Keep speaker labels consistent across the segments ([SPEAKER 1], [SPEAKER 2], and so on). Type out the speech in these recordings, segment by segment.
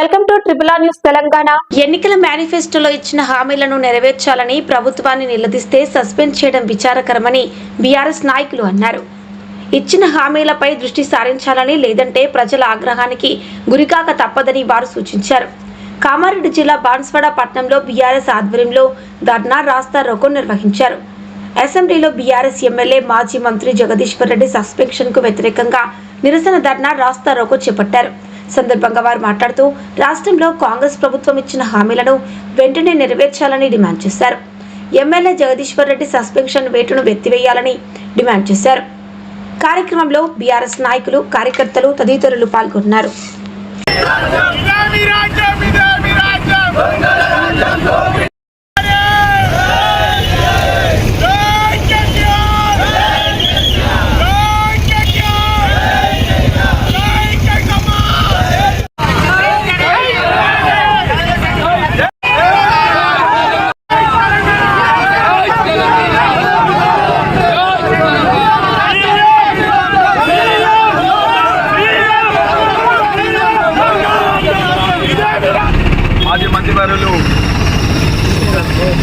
[SPEAKER 1] Welcome to triple R news Telangana.
[SPEAKER 2] ఎన్నికల మేనిఫెస్టోలో ఇచ్చిన హామీలను నెరవేర్చాలని ప్రభుత్వాన్ని నిలదీస్తే సస్పెండ్ చేయడం విచారకరమని బీఆర్ఎస్ నాయకులు అన్నారు. ఇచ్చిన హామీలపై దృష్టి సారించాలని లేదంటే ప్రజల ఆగ్రహానికి గురికాక తప్పదని వారు సూచించారు. కామారెడ్డి జిల్లా బాన్స్వాడ పట్టణంలో బీఆర్ఎస్ ఆధ్వర్యంలో ధర్నా రాస్తా రోకో నిర్వహించారు. అసెంబ్లీలో బీఆర్ఎస్ ఎమ్మెల్యే మాజీ మంత్రి జగదీశ్వర్ రెడ్డి సస్పెన్షన్కు వ్యతిరేకంగా నిరసన ధర్నా రాస్తా రోకో చేపట్టారు. సందర్భంగా వారు మాట్లాడుతూ రాష్ట్రంలో కాంగ్రెస్ ప్రభుత్వం ఇచ్చిన హామీలను వెంటనే నెరవేర్చాలని డిమాండ్ చేశారు. ఎమ్మెల్యే జగదీశ్వర్ రెడ్డి సస్పెన్షన్ వేటును ఎత్తివేయాలని డిమాండ్ చేశారు. కార్యక్రమంలో బీఆర్ఎస్ నాయకులు కార్యకర్తలు తదితరులు పాల్గొన్నారు.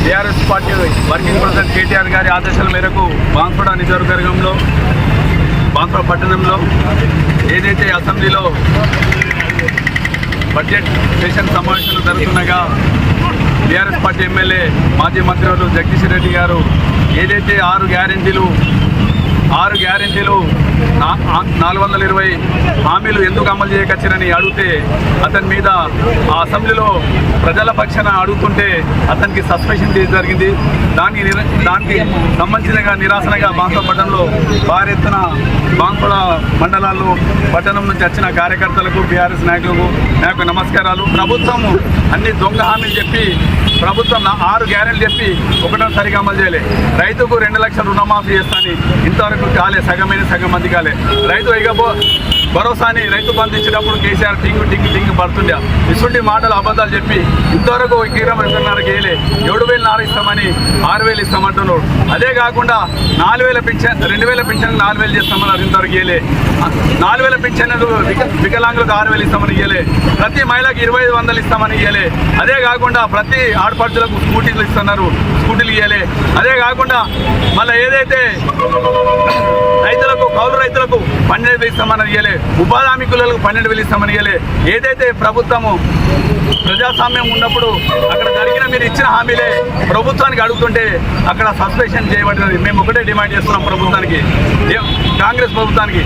[SPEAKER 3] TRS party working president KTR గారి ఆదేశాల మేరకు బాన్స్వాడ నియోజకవర్గంలో బాన్స్వాడ పట్టణంలో ఏదైతే అసెంబ్లీలో బడ్జెట్ సెషన్ సమావేశాలు జరుగుతుండగా టీఆర్ఎస్ పార్టీ ఎమ్మెల్యే మాజీ మంత్రివర్యులు జగదీశ్వర్ రెడ్డి గారు ఏదైతే ఆరు గ్యారెంటీలు ఆరు గ్యారెంటీలు నా- నాలుగు వందల ఇరవై హామీలు ఎందుకు అమలు చేయకొచ్చారని అడిగితే అతని మీద ఆ అసెంబ్లీలో ప్రజల పక్షాన అడుగుతుంటే అతనికి సస్పెన్షన్ చేయడం జరిగింది. దానికి నిర- దానికి సంబంధించినగా నిరాశనగా బాన్సా పట్టణంలో భారీ ఎత్తున మండలాల్లో పట్టణం నుంచి వచ్చిన కార్యకర్తలకు బీఆర్ఎస్ నాయకులకు నా యొక్క నమస్కారాలు. ప్రభుత్వం అన్ని దొంగ హామీలు చెప్పి ప్రభుత్వం ఆరు గ్యారెంట్లు చెప్పి ఒకటో సరిగా అమలు చేయలే. రైతుకు రెండు లక్షల రుణమాఫీ చేస్తాని ఇంతవరకు కాలే సగమైన సగం మంది కాలే. రైతు ఇకపో భరోసాని రైతు బంధు ఇచ్చినప్పుడు కేసీఆర్ టింగు టింగు టింగు పడుతుండే. ఇటువంటి మాటలు అబద్ధాలు చెప్పి ఇంతవరకు ఎకరం ఎకరన్నరకు ఏడు వేలు నాలుగు ఇస్తామని ఆరు వేలు ఇస్తామంటున్నాడు. అదే కాకుండా నాలుగు వేల పింఛన్ రెండు వేల పింఛన్ నాలుగు వేలు చేస్తామన్నారు ఇంతవరకు ఇయ్యలే నాలుగు వేల పింఛన్లు వికలాంగులకు ఆరు వేలు ఇస్తామని ఇయ్యలే. ప్రతి మహిళకు ఇరవై ఐదు వందలు ఇస్తామని ఇయ్యలే. అదే కాకుండా ప్రతి ఆడపడుచులకు స్కూటీలు ఇస్తున్నారు. స్కూటీలు ఇవ్వాలి అదే కాకుండా మళ్ళీ ఏదైతే రైతులకు కౌలు రైతులకు పన్నెండు వేలు ఇస్తామని ఇయ్యలే. ఉపాధి హామీ కులకు పన్నెండు వేలు ఇస్తామని ఇయ్యలే. ఏదైతే ప్రభుత్వము ప్రజాస్వామ్యం ఉన్నప్పుడు అక్కడ జరిగిన మీరు ఇచ్చిన హామీలే ప్రభుత్వానికి అడుగుతుంటే అక్కడ సస్పెన్షన్ చేయబడినది. మేము ఒకటే డిమాండ్ చేస్తున్నాం ప్రభుత్వానికి కాంగ్రెస్ ప్రభుత్వానికి.